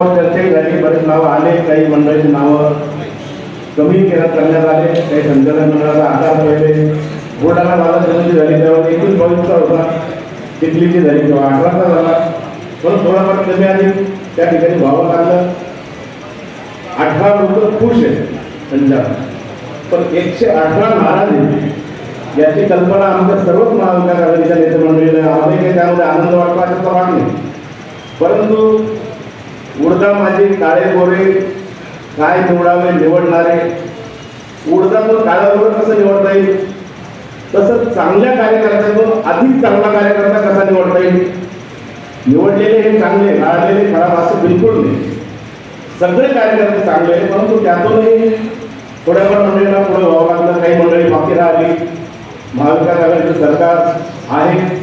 प्रत्येक झाली बरेच नावं आले काही मंडळीची नावं कमी केल्यात करण्यात आले काही संचालन मंडळाचा आधार पहिले बुलढाणा बाजार समिती झाली तेव्हा एकूण बावीसचा होता. चिखलीची झाली तेव्हा अठराचा झाला. पण थोडाफार कमी आली. त्या ठिकाणी व्हावं लागलं. अठरा लोक खुश आहेत पंजाब पण एकशे अठरा नाराज आहेत. याची कल्पना आमच्या सर्वच महाविकास आघाडीच्या नेते मंडळीला आम्ही काही त्यामध्ये आनंद वाटला असं वाटले. परंतु उडदा माझे काळे गोरे काय निवडावे निवडणारे? उडदातून काळा गोरं कसं निवडता येईल? तसं चांगल्या कार्यकर्त्यातून अधिक चांगला कार्यकर्ता कसा निवडता येईल? निवडलेले हे चांगले गाळलेले खराब असं बिलकुल नाही. सगळे कार्यकर्ते चांगले परंतु त्यातूनही थोड्याफार मंडळींना पुढे व्हावं लागलं काही मंडळी बाकी राहिली. महाविकास आघाडीचं सरकार आहे.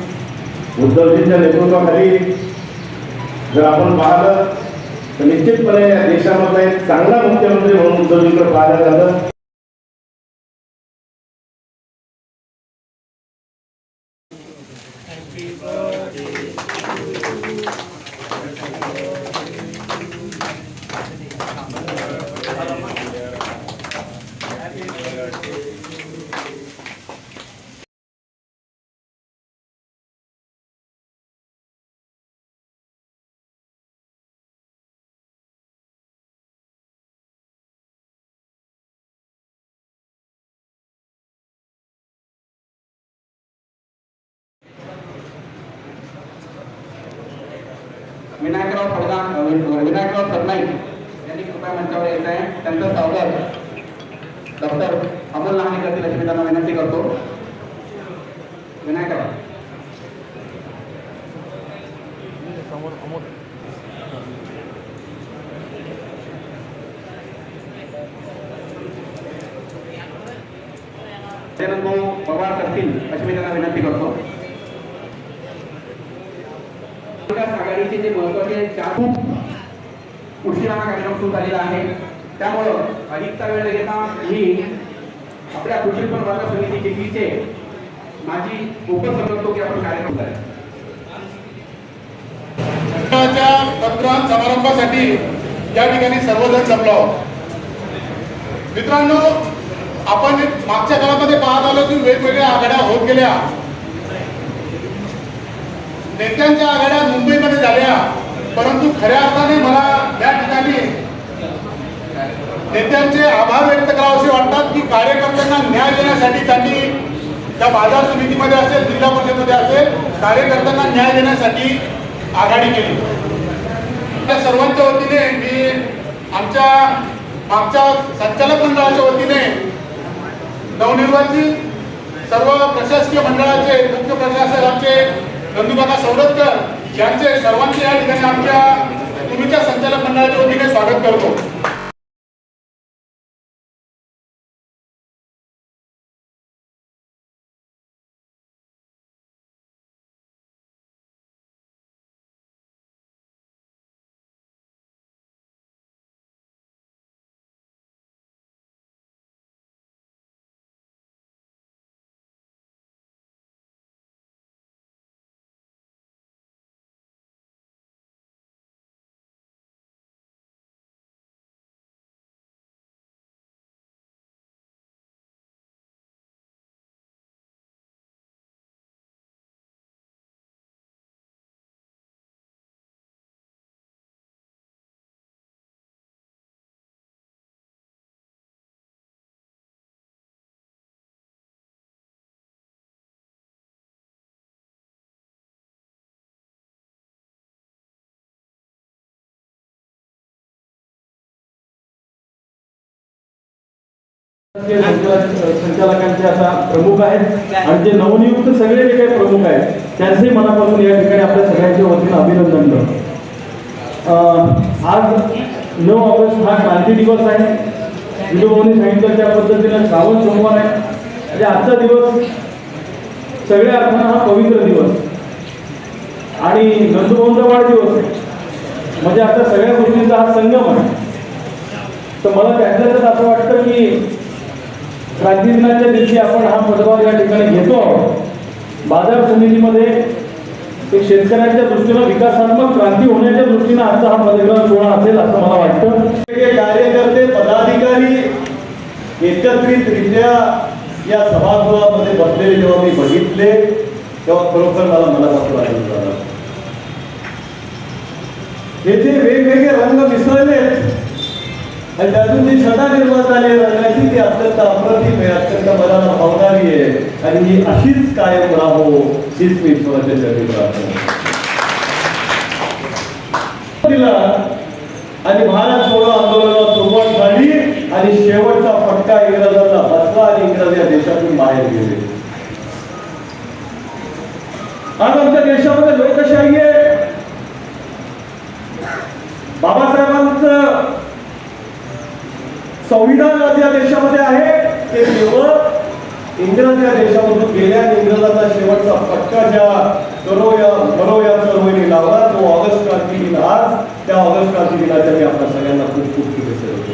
उद्धवजींच्या नेतृत्वाखाली जर आपण पाहिलं तर निश्चितपणे या देशामधला एक चांगला मुख्यमंत्री म्हणून उद्धवजींकडे पाहायला जातं विनायकराव प्रधान अ, वि- विनायकराव सरनाईक यांनी कृपया मंचावर येत आहे त्यांचं स्वागत डॉक्टर अमोल लहाने करतील त्यांना विनंती करतो विनायकराव पवार करतील अशी मी त्यांना विनंती करतो. विकास आघाडीचे जे महत्त्वाचे चार खूप उशिरा कार्यक्रम सुरू झालेला आहे. त्यामुळं अधिकचा वेळ घेता मी आपल्या कृषी उत्पन्न बाजार समिती चिखलीचे माझी उपसंघटतो की आपण कार्यक्रम करायचा च्या समारंभासाठी या ठिकाणी सर्वजण जमलो मित्रांनो आपण मागच्या काळामध्ये पाहत आलो की वेगवेगळ्या आघाड्या होत गेल्या. नेत्यांच्या आघाड्या मुंबईमध्ये झाल्या. परंतु खऱ्या अर्थाने मला या ठिकाणी नेत्यांचे आभार व्यक्त करावेसे वाटतात की कार्यकर्त्यांना न्याय देण्यासाठी त्यांनी त्या बाजार समितीमध्ये असेल जिल्हा परिषदेमध्ये असेल कार्यकर्त्यांना न्याय देण्यासाठी आघाडी केली. त्या सर्वांच्या वतीने मी आमच्या मागच्या संचालक मंडळाच्या वतीने नवनिर्वाचित सर्व प्रशासकीय मंडळाचे मुख्य प्रशासक आमचे नंदुबाबा सौरतकर यांचे सर्वांचे या ठिकाणी आमच्या तुम्हीच्या संचालक मंडळाच्या वतीने स्वागत करतो. संचालकांचे आता प्रमुख आहेत. आणि जे नवनियुक्त सगळे जे काही प्रमुख आहेत त्यांचंही मनापासून या ठिकाणी आपल्या सगळ्यांच्या वतीनं अभिनंदन करतो. आज नऊ ऑगस्ट हा क्रांती दिवस आहे. विनोभाऊनी सांगितलं त्या पद्धतीनं श्रावण सोमवार आहे. म्हणजे आजचा दिवस सगळ्या अर्थानं हा पवित्र दिवस. आणि नंदुभाऊंचा वाढदिवस आहे. म्हणजे आता सगळ्या गोष्टींचा हा संगम आहे. तर मला त्यातल्या असं वाटतं की क्रांती दिवशी आपण हा पदभार या ठिकाणी घेतो. आहोत बाजार समितीमध्ये एक शेतकऱ्यांच्या दृष्टीनं विकासात्मक क्रांती होण्याच्या दृष्टीनं आजचा हा पदग्रहण सोहळा असेल असं मला वाटतं. कार्यकर्ते पदाधिकारी एकत्रितरित्या या सभागृहामध्ये बसलेले जेव्हा मी बघितले तेव्हा खरोखर मला मनापासून आनंद झाला. वेगवेगळे रंग मिसळले आणि त्यातून जी छटा निर्माण झाली आहे रंगाची ती अत्यंत अप्रतिम आहे अत्यंत मनाला भावणारी आहे. आणि ही अशीच कायम राहो हीच मी ईश्वराच्या चरणी प्रार्थना दिला. आणि भारत सोडो आंदोलनाला सुरुवात झाली आणि शेवटचा फटका इंग्रजांना बसला आणि इंग्रज या देशातून बाहेर गेले. आज आमच्या देशामध्ये लोकशाही आहे. संविधान आज या देशामध्ये आहे. ते केवळ इंग्रज या देशामधून गेल्या आणि इंग्रजांना शेवटचा फटका ज्या करोया या बरो चळवळीने लावला तो ऑगस्ट क्रांती दिन आज. त्या ऑगस्ट क्रांती दिनाच्या मी आपल्या सगळ्यांना खूप खूप शुभेच्छा देतो.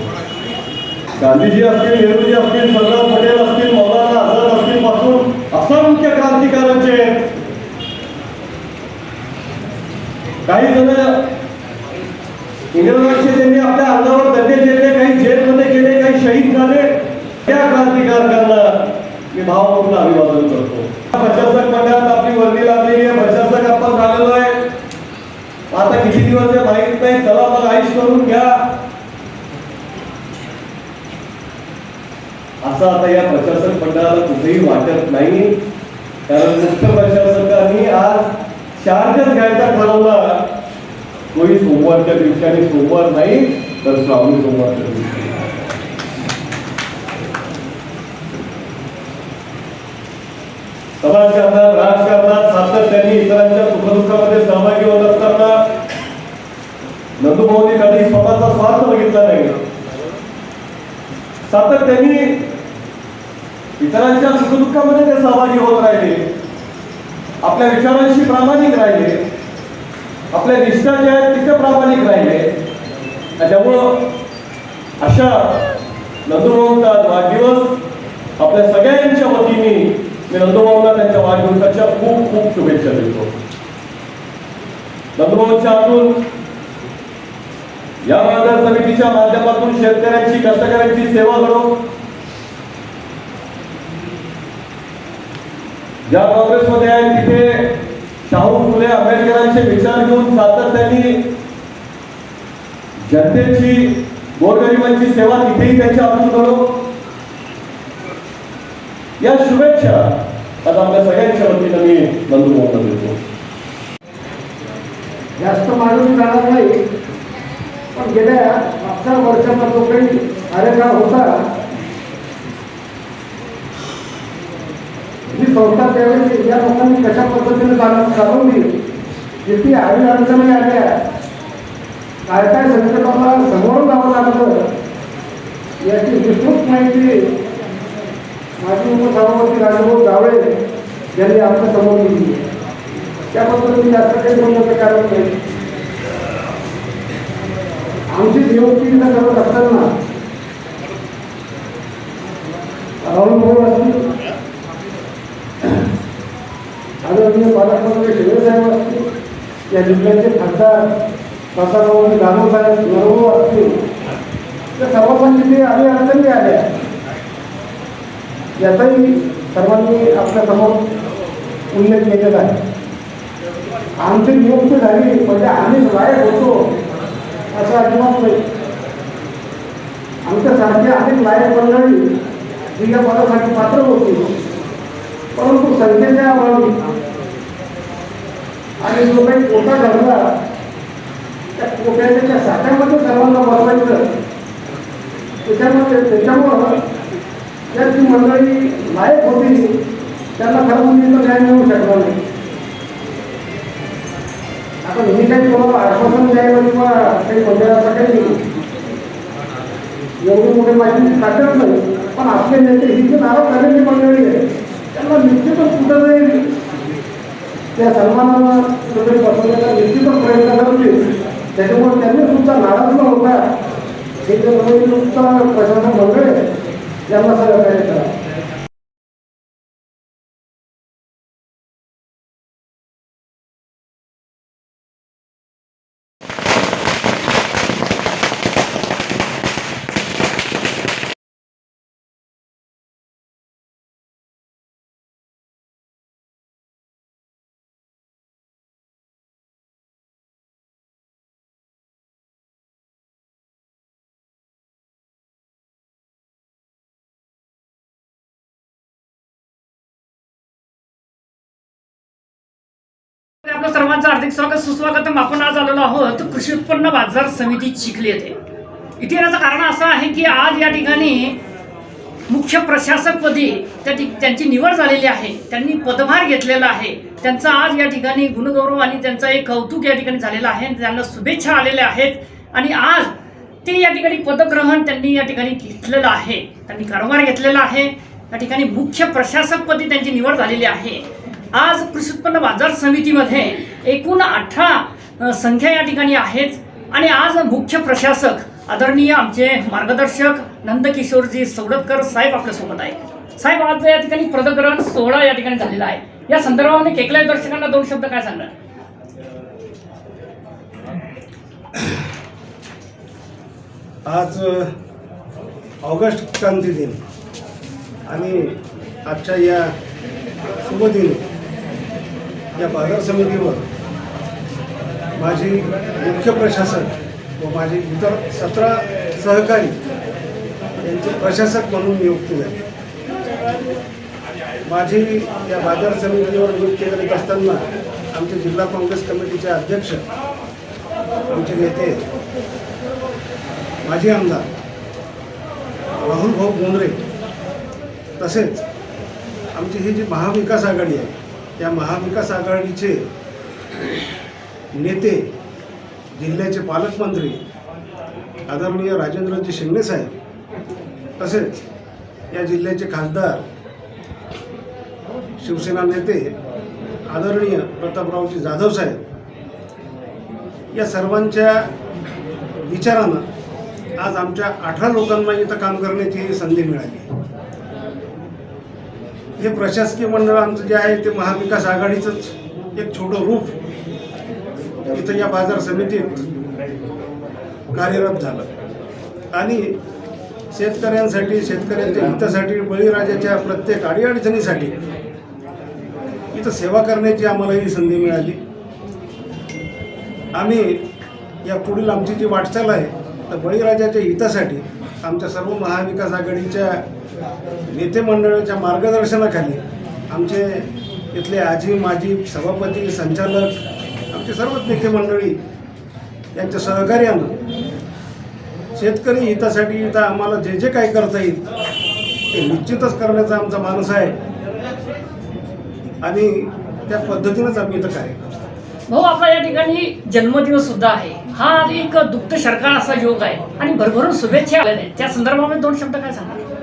गांधीजी असतील नेहरूजी असतील सरदार पटेल असतील मौलाना आझाद असतील पासून असंख्य क्रांतिकारांचे काही जण इंग्रजांचे त्यांनी आपल्या अंगावर दंडे काही त्या क्रांतिकारकांना मी भावपूर्ण अभिवादन करतो. प्रशासक मंडळात आपली वर्दी लागलेली आहे. प्रशासक आपण झालेलो आहे. आता किती दिवस आहे माहीत नाही. चला मग आयुष करून घ्या. असं आता या प्रशासक मंडळाला कुठेही वाटत नाही. कारण मुख्य प्रशासकांनी आज चार्जच घ्यायचा ठरवला. कोणी सोमवारच्या दिवशी आणि सोमवार नाही तर स्वामी सोमवारच्या दिवशी. समाज करतात राजकारणात सातत्याने इतरांच्या सुखदुःखामध्ये सहभागी होत असताना नंदुभाऊनी कधी स्वतःचा स्वार्थ बघितला नाही. सातत्याने इतरांच्या सुखदुःखामध्ये ते सहभागी होत राहिले. आपल्या विचारांशी प्रामाणिक राहिले. आपल्या निष्ठा ज्या आहेत तिथे प्रामाणिक राहिले. त्यामुळं अशा नंदुभाऊंचा वाढदिवस आपल्या सगळ्यांच्या वतीने मी नंदुभाऊंना त्यांच्या वाढदिवसाच्या खूप खूप शुभेच्छा देतो नंदुभाऊंच्या हातून या बाजार समितीच्या माध्यमातून शेतकऱ्यांची कष्टकऱ्यांची सेवा घडो ज्या काँग्रेसमध्ये आहे तिथे शाहू फुले आंबेडकरांचे विचार घेऊन सातत्याने जनतेची गोरगरिबांची सेवा तिथेही त्यांच्या हातून करू या शुभेच्छा. आता आपल्या सगळ्यांच्या वतीनं मी नंदू मोहन देतो. जास्त माणूस जाणार नाही. पण गेल्या पाच वर्षाचा जो काही कार्यकाळ होता. ही संस्था त्यावेळी या लोकांनी कशा पद्धतीने चालवली किती आडी अडचणी आल्या काय काय संकटाला समोर जावं लागलं याची विस्तृत माहिती माजी उपसभापती राजभाऊ जावळे यांनी आमच्यासमोर दिली त्याबद्दल मी जास्त काही बोलण्याचं कारण नाही आमची नियुक्ती करत असताना राहुल भाऊ असतील आदरणीय पालकमंत्री शिंदे साहेब असतील या जिल्ह्याचे खासदार प्रसादभाऊ दानव साहेब नरवू असतील त्या सर्वांची ते आले अडचणी आल्या. याचाही सर्वांनी आपल्यासमोर उल्लेख केलेला आहे. आमची नियुक्ती झाली म्हणजे आम्ही लायक होतो असं अजिबात नाही. आमच्यासारखी अनेक लायक मंडळी जी या पदासाठी पात्र होती परंतु संख्येच्या अभावी आणि जो काही कोटा घडला त्या कोट्याच्या साठ्यामध्ये सर्वांना बसवायचं त्याच्यामध्ये त्याच्यामुळं जर ती मंडळी लायक होती त्यांना खरं म्हणजे न्याय मिळू शकला नाही. आता मी काही कोणाला आश्वासन द्यायला किंवा काही मंडळाचं काही एवढी मोठी माहिती टाकत नाही. पण आपले नेते ही जी नाराज झालेली मंडळी आहे त्यांना निश्चितच कुठं जाईल त्या सन्मानाला कुठे बसवण्याचा निश्चितच प्रयत्न करतील. त्याच्यामुळे त्यांनी सुद्धा नाराज न होता हे जे सुद्धा प्रशासन मंडळ आहे त्यांना सहकार्य करा आपलं सर्वांचं हार्दिक स्वागत सुस्वागतम. आपण आज आलेलो आहोत कृषी उत्पन्न बाजार समिती चिखली येथे. इथे येण्याचं कारण असं आहे की आज या ठिकाणी मुख्य प्रशासकपदी त्या ठिक त्यांची निवड झालेली आहे. त्यांनी पदभार घेतलेला आहे. त्यांचा आज या ठिकाणी गुणगौरव आणि त्यांचा एक कौतुक या ठिकाणी झालेलं आहे. त्यांना शुभेच्छा आलेल्या आहेत. आणि आज ते या ठिकाणी पदग्रहण त्यांनी या ठिकाणी घेतलेलं आहे. त्यांनी कारभार घेतलेला आहे. या ठिकाणी मुख्य प्रशासकपदी त्यांची निवड झालेली आहे. आज कृषी उत्पन्न बाजार समितीमध्ये एकूण अठरा संख्या या ठिकाणी आहेत. आणि आज मुख्य प्रशासक आदरणीय आमचे मार्गदर्शक नंदकिशोरजी सवडतकर साहेब आपल्यासोबत आहे साहेब आज या ठिकाणी प्रदकरण सोहळा या ठिकाणी झालेला आहे. या संदर्भामध्ये केकल्या दर्शकांना दोन शब्द काय सांगणार आज ऑगस्ट क्रांती दिन. आणि आजच्या या शुभदिनी या बाजार समितीवर माझे मुख्य प्रशासक व माझे इतर सतरा सहकारी यांचे प्रशासक म्हणून नियुक्ती झाली. माझी या बाजार समितीवर नियुक्ती करीत असताना आमचे जिल्हा काँग्रेस कमिटीचे अध्यक्ष आमचे नेते माजी आमदार राहुल भाऊ गोंदरे तसेच आमची ही जी महाविकास आघाडी आहे त्या महाविकास आघाडीचे नेते जिल्ह्याचे पालकमंत्री आदरणीय राजेंद्रजी शिंगणे साहेब तसेच या जिल्ह्याचे खासदार शिवसेना नेते आदरणीय प्रतापरावजी जाधव साहेब या सर्वांच्या विचारानं आज आमच्या अठरा लोकांना इथं काम करण्याची संधी मिळाली. हे प्रशासकीय मंडळ आमचं जे आहे ते महाविकास आघाडीचंच एक छोटं रूप इथं या बाजार समितीत कार्यरत झालं. आणि शेतकऱ्यांसाठी शेतकऱ्यांच्या हितासाठी बळीराजाच्या प्रत्येक अडीअडचणीसाठी इथं सेवा करण्याची आम्हाला ही संधी मिळाली. आम्ही या पुढील आमची जी वाटचाल आहे तर बळीराजाच्या हितासाठी आमच्या सर्व महाविकास आघाडीच्या नेते मंडळाच्या मार्गदर्शनाखाली आमचे इथले आजी माजी सभापती संचालक आमचे सर्वच नेते मंडळी यांच्या सहकार्यानं शेतकरी हितासाठी इथं आम्हाला जे जे काही करता येईल ते निश्चितच करण्याचा आमचा माणूस आहे. आणि त्या पद्धतीनंच आम्ही इथं कार्य करतो. भाऊ आपला या ठिकाणी जन्मदिवस सुद्धा आहे. हा एक दुग्ध शर्करा असा योग आहे. आणि भरभरून शुभेच्छा त्या संदर्भामध्ये दोन शब्द काय सांगा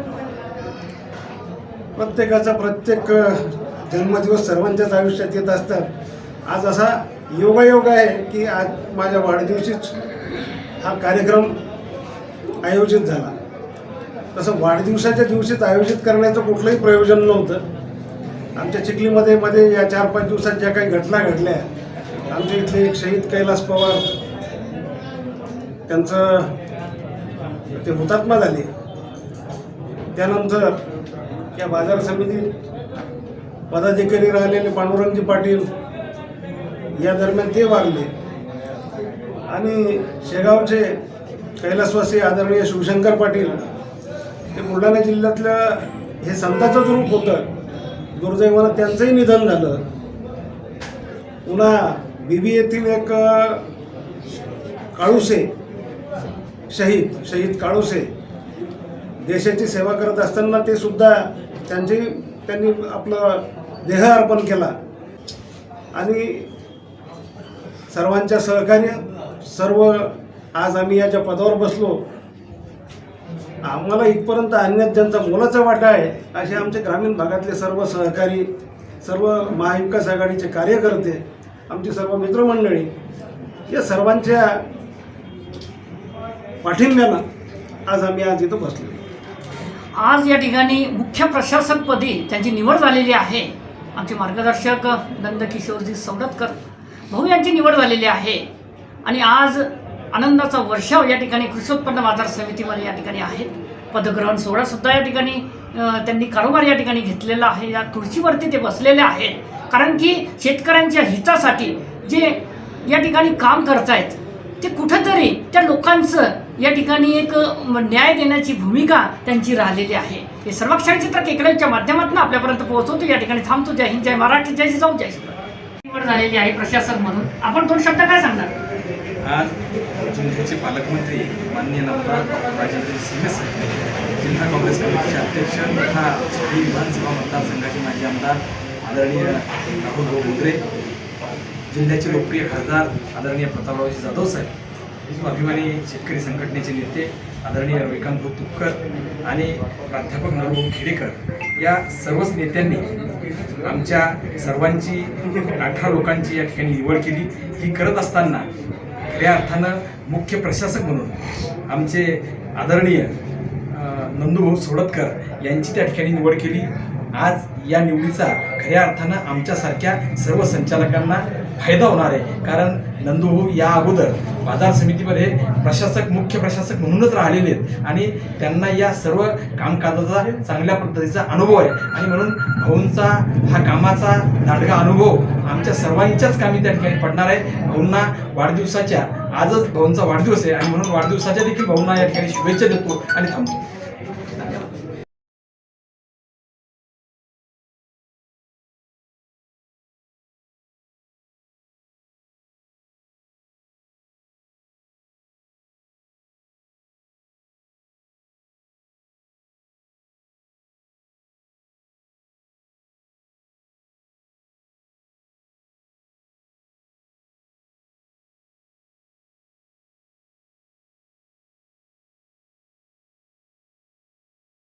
प्रत्येकाचा प्रत्येक जन्मदिवस सर्वांच्याच आयुष्यात येत असतात. आज असा योगायोग आहे की आज माझ्या वाढदिवशीच हा कार्यक्रम आयोजित झाला. तसं वाढदिवसाच्या दिवशीच आयोजित करण्याचं कुठलंही प्रयोजन नव्हतं. आमच्या चिखलीमध्ये मध्ये या चार पाच दिवसात ज्या काही घटना घडल्या आमच्या इथले एक शहीद कैलास पवार त्यांचं ते हुतात्मा झाले. त्यानंतर या बाजार समितीत पदाधिकारी राहिलेले पांडुरंगजी पाटील या दरम्यान ते वागले. आणि शेगावचे कैलासवासी आदरणीय शिवशंकर पाटील हे बुलढाणा जिल्ह्यातलं हे संताचंच रूप होतं. दुर्दैवानं त्यांचंही निधन झालं. पुन्हा बीबी येथील एक काळुसे शहीद शहीद काळुसे देशाची सेवा करत असताना ते सुद्धा त्यांची त्यांनी आपलं देह अर्पण केला. आणि सर्वांच्या सहकार्य सर्व आज आम्ही याच्या पदावर बसलो आम्हाला इथपर्यंत आणण्यात ज्यांचा मोलाचा वाटा आहे असे आमचे ग्रामीण भागातले सर्व सहकारी सर्व महाविकास आघाडीचे कार्यकर्ते आमची सर्व मित्रमंडळी या सर्वांच्या पाठिंब्यानं आज आम्ही आज इथं बसलो. आज या ठिकाणी मुख्य प्रशासकपदी त्यांची निवड झालेली आहे. आमचे मार्गदर्शक नंदकिशोरजी सवडतकर भाऊ यांची निवड झालेली आहे. आणि आज आनंदाचा वर्षाव या ठिकाणी कृषी उत्पन्न बाजार समितीमध्ये या ठिकाणी आहेत. पदग्रहण सोहळासुद्धा या ठिकाणी त्यांनी कारोबार या ठिकाणी घेतलेला आहे. या खुर्चीवरती ते बसलेले आहेत. कारण की शेतकऱ्यांच्या हितासाठी जे या ठिकाणी काम करतायत ते कुठंतरी त्या लोकांचं या ठिकाणी एक न्याय देण्याची भूमिका त्यांची राहिलेली आहे. हे सर्व क्षणचित्र केकड्यांच्या माध्यमातून आपल्यापर्यंत पोहोचवतो. या ठिकाणी थांबतो. जय हिंद जय महाराष्ट्र जय जाऊ जय शिवराय निवड झालेली आहे प्रशासक म्हणून. आपण दोन शब्द काय सांगणार? आज जिल्ह्याचे पालकमंत्री माननीय नामदार राजेंद्र सिंह साहेब जिल्हा काँग्रेस कमिटीचे अध्यक्ष तथा विधानसभा मतदारसंघाचे माजी आमदार आदरणीय राहुल भाऊ बोंद्रे जिल्ह्याचे लोकप्रिय खासदार आदरणीय प्रतापरावजी जाधव साहेब स्वाभिमानी शेतकरी संघटनेचे नेते आदरणीय रविकांत भाऊ तुपकर आणि प्राध्यापक नरभाऊ खेडेकर या सर्वच नेत्यांनी आमच्या सर्वांची अठरा लोकांची या ठिकाणी निवड केली. ही करत असताना खऱ्या अर्थानं मुख्य प्रशासक म्हणून आमचे आदरणीय नंदूभाऊ सोडतकर यांची त्या ठिकाणी निवड केली. आज या निवडीचा खऱ्या अर्थानं आमच्यासारख्या सर्व संचालकांना फायदा होणार आहे. कारण नंदू या अगोदर बाजार समितीमध्ये प्रशासक मुख्य प्रशासक म्हणूनच राहिलेले आहेत. आणि त्यांना या सर्व कामकाजाचा चांगल्या पद्धतीचा अनुभव आहे. आणि म्हणून भाऊंचा हा कामाचा दांडगा अनुभव आमच्या सर्वांच्याच कामी त्या ठिकाणी पडणार आहे. भाऊंना वाढदिवसाच्या आजच भाऊंचा वाढदिवस आहे. आणि म्हणून वाढदिवसाच्या देखील भाऊंना या ठिकाणी शुभेच्छा देतो आणि थांबतो.